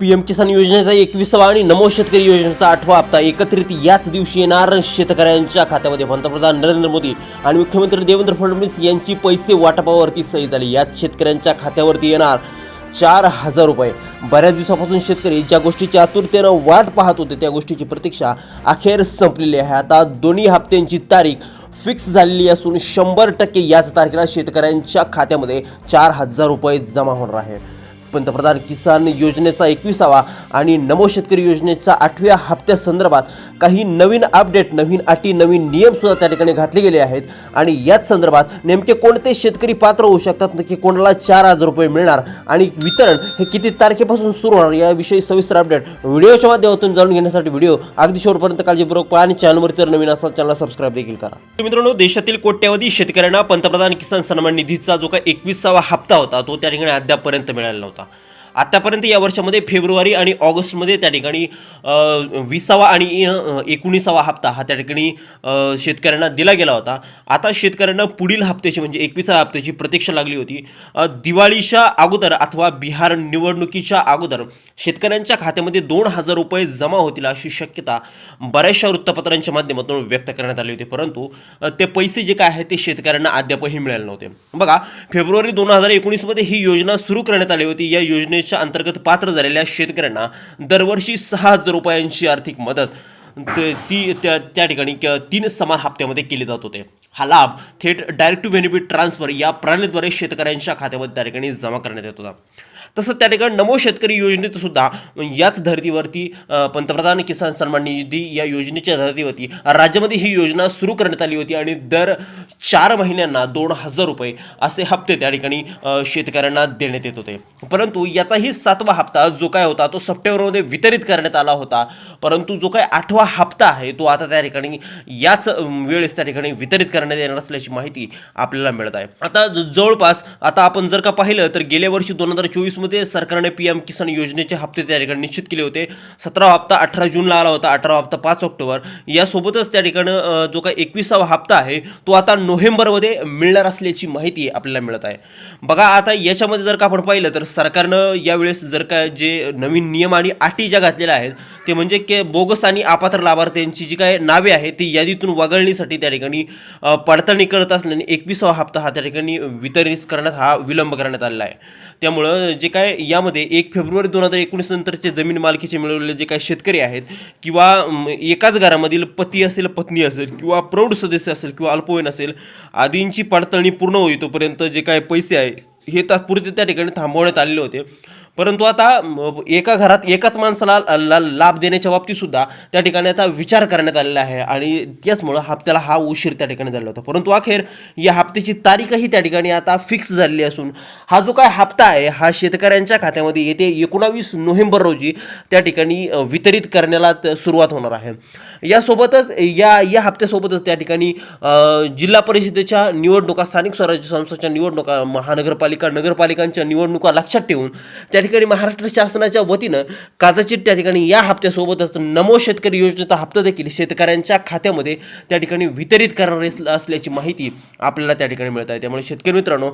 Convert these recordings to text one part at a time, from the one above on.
PM किसान योजनेचा एकविसावा आणि नमो शेतकरी योजनेचा आठवा हप्ता एकत्रित याच दिवशी येणार शेतकऱ्यांच्या खात्यामध्ये. पंतप्रधान नरेंद्र मोदी आणि मुख्यमंत्री देवेंद्र फडणवीस यांची पैसे वाटपावरती सही झाली. याच शेतकऱ्यांच्या खात्यावरती येणार चार हजार रुपये. बऱ्याच दिवसापासून शेतकरी ज्या गोष्टीची आतुरतेनं वाट पाहत होते त्या गोष्टीची प्रतीक्षा अखेर संपलेली आहे. आता दोन्ही हप्त्यांची तारीख फिक्स झालेली असून शंभर टक्के याच तारखेला शेतकऱ्यांच्या खात्यामध्ये चार हजार रुपये जमा होणार आहे पंतप्रधान किसान योजनेचा एकविसावा आणि नमो शेतकरी योजनेच्या आठव्या हप्त्यासंदर्भात काही नवीन अपडेट नवीन अटी नवीन नियम सुद्धा त्या ठिकाणी घातले गेले आहेत. आणि याच संदर्भात नेमके कोणते शेतकरी पात्र होऊ शकतात नक्की कोणाला चार हजार रुपये मिळणार आणि वितरण हे किती तारखेपासून सुरू होणार याविषयी सविस्तर अपडेट व्हिडिओच्या माध्यमातून जाणून घेण्यासाठी व्हिडिओ अगदी शेवटपर्यंत काळजीपूर्वक पहा आणि चॅनलवरती जर नवीन असाल चॅनल सबस्क्राईब देखील करा. मित्रांनो देशातील कोट्यावधी शेतकऱ्यांना पंतप्रधान किसान सन्मान निधीचा जो काही एकविसावा हप्ता होता तो त्या ठिकाणी अद्यापपर्यंत मिळाला नव्हता. आत्तापर्यंत या वर्षामध्ये फेब्रुवारी आणि ऑगस्टमध्ये त्या ठिकाणी विसावा आणि एकोणीसावा हप्ता हा त्या ठिकाणी शेतकऱ्यांना दिला गेला होता. आता शेतकऱ्यांना पुढील हप्त्याची म्हणजे एकविसाव्या हप्त्याची प्रतीक्षा लागली होती. दिवाळीच्या अगोदर अथवा बिहार निवडणुकीच्या अगोदर शेतकऱ्यांच्या खात्यामध्ये दोन हजार रुपये जमा होतील अशी शक्यता बऱ्याचशा वृत्तपत्रांच्या माध्यमातून व्यक्त करण्यात आली होती. परंतु ते पैसे जे काय आहेत ते शेतकऱ्यांना अद्यापही मिळाले नव्हते. बघा फेब्रुवारी दोन हजार एकोणीसमध्ये ही योजना सुरू करण्यात आली होती. या योजने योजनेच्या अंतर्गत पात्र झालेल्या शेतकऱ्यांना दरवर्षी सहा हजार रुपयांची आर्थिक मदत. ते- ती त्या त्या ठिकाणी तीन समान हप्त्यामध्ये केले जात होते. हा लाभ थेट डायरेक्ट टू बेनिफिट ट्रान्सफर या प्रणालीद्वारे शेतकऱ्यांच्या खात्यामध्ये त्या ठिकाणी जमा करण्यात येत होता. तसंच त्या ठिकाणी नमो शेतकरी योजनेत सुद्धा याच धर्तीवरती पंतप्रधान किसान सन्मान निधी या योजनेच्या धर्तीवरती राज्यामध्ये ही योजना सुरू करण्यात आली होती आणि दर चार महिन्यांना दोन हजार रुपये असे हप्ते त्या ठिकाणी शेतकऱ्यांना देण्यात येत होते. परंतु याचाही सातवा हप्ता जो काय होता तो सप्टेंबरमध्ये वितरित करण्यात आला होता. परंतु जो काय आठवा हप्ता आहे तो आता त्या ठिकाणी याच वेळेस त्या ठिकाणी वितरित करण्यात येणार असल्याची माहिती आपल्याला मिळत आहे. आता ज- जवळपास आता आपण जर का पाहिलं तर गेल्या वर्षी दोन हजार चोवीसमध्ये सरकारने पी एम किसान योजनेचे हप्ते त्या ठिकाणी निश्चित केले होते. सतरा हप्ता अठरा जूनला आला होता अठरा हप्ता पाच ऑक्टोबर. यासोबतच त्या ठिकाणी जो काही एकविसावा हप्ता आहे तो आता नोव्हेंबरमध्ये मिळणार असल्याची माहिती आपल्याला मिळत आहे. बघा आता याच्यामध्ये जर का आपण पाहिलं तर सरकारनं यावेळेस जर का जे नवीन नियम आणि अटी ज्या घातलेल्या आहेत ते म्हणजे के बोगस आणि अपात्र लाभार्थ्यांची जी काय नावे आहेत ती यादीतून वगळण्यासाठी त्या ठिकाणी पडताळणी करत असल्याने एकविसावा हप्ता हा त्या ठिकाणी वितरित करण्यात हा विलंब करण्यात आलेला आहे. त्यामुळं जे काय यामध्ये एक फेब्रुवारी दोन हजार एकोणीस नंतरचे जमीन मालकीचे मिळवलेले जे काही शेतकरी आहेत किंवा एकाच घरामधील पती असेल पत्नी असेल किंवा प्रौढ सदस्य असेल किंवा अल्पवयीन असेल आदींची पडताळणी पूर्ण होईतोपर्यंत जे काय पैसे आहे हे तात्पुरते त्या ठिकाणी थांबवण्यात आलेले होते. परंतु आता एका घरात एकाच माणसाला ला- लाभ देण्याच्या बाबतीतसुद्धा त्या ठिकाणी विचार करण्यात आलेला आहे आणि त्याचमुळं हप्त्याला हा उशीर त्या ठिकाणी झाला होता. परंतु अखेर या हप्त्याची तारीखही त्या ठिकाणी आता फिक्स झालेली असून हा जो काय हप्ता आहे हा शेतकऱ्यांच्या खात्यामध्ये येते एकोणावीस नोव्हेंबर रोजी त्या ठिकाणी वितरित करण्याला सुरुवात होणार आहे. यासोबतच या या हप्त्यासोबतच त्या ठिकाणी जिल्हा परिषदेच्या निवडणुका स्थानिक स्वराज्य संस्थांच्या निवडणुका महानगरपालिका नगरपालिकांच्या निवडणुका लक्षात ठेवून त्या ठिकाणी महाराष्ट्र शासनाच्या वतीनं कदाचित त्या ठिकाणी या हप्त्यासोबतच नमो शेतकरी योजनेचा हप्ता देखील शेतकऱ्यांच्या खात्यामध्ये त्या ठिकाणी वितरित करणार असल्याची माहिती आपल्याला त्या ठिकाणी मिळत आहे. त्यामुळे शेतकरी मित्रांनो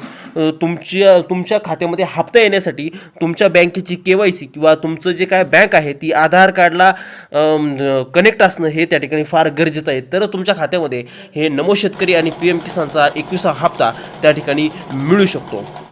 तुमच्या तुमच्या खात्यामध्ये हप्ता येण्यासाठी तुमच्या बँकेची के वाय सी किंवा तुमचं जे काय बँक आहे ती आधार कार्डला कनेक्ट असणं हे त्या ठिकाणी फार गरजेचं आहे. तर तुमच्या खात्यामध्ये हे नमो शेतकरी आणि पी एम किसानचा एकविसा हप्ता त्या ठिकाणी मिळू शकतो.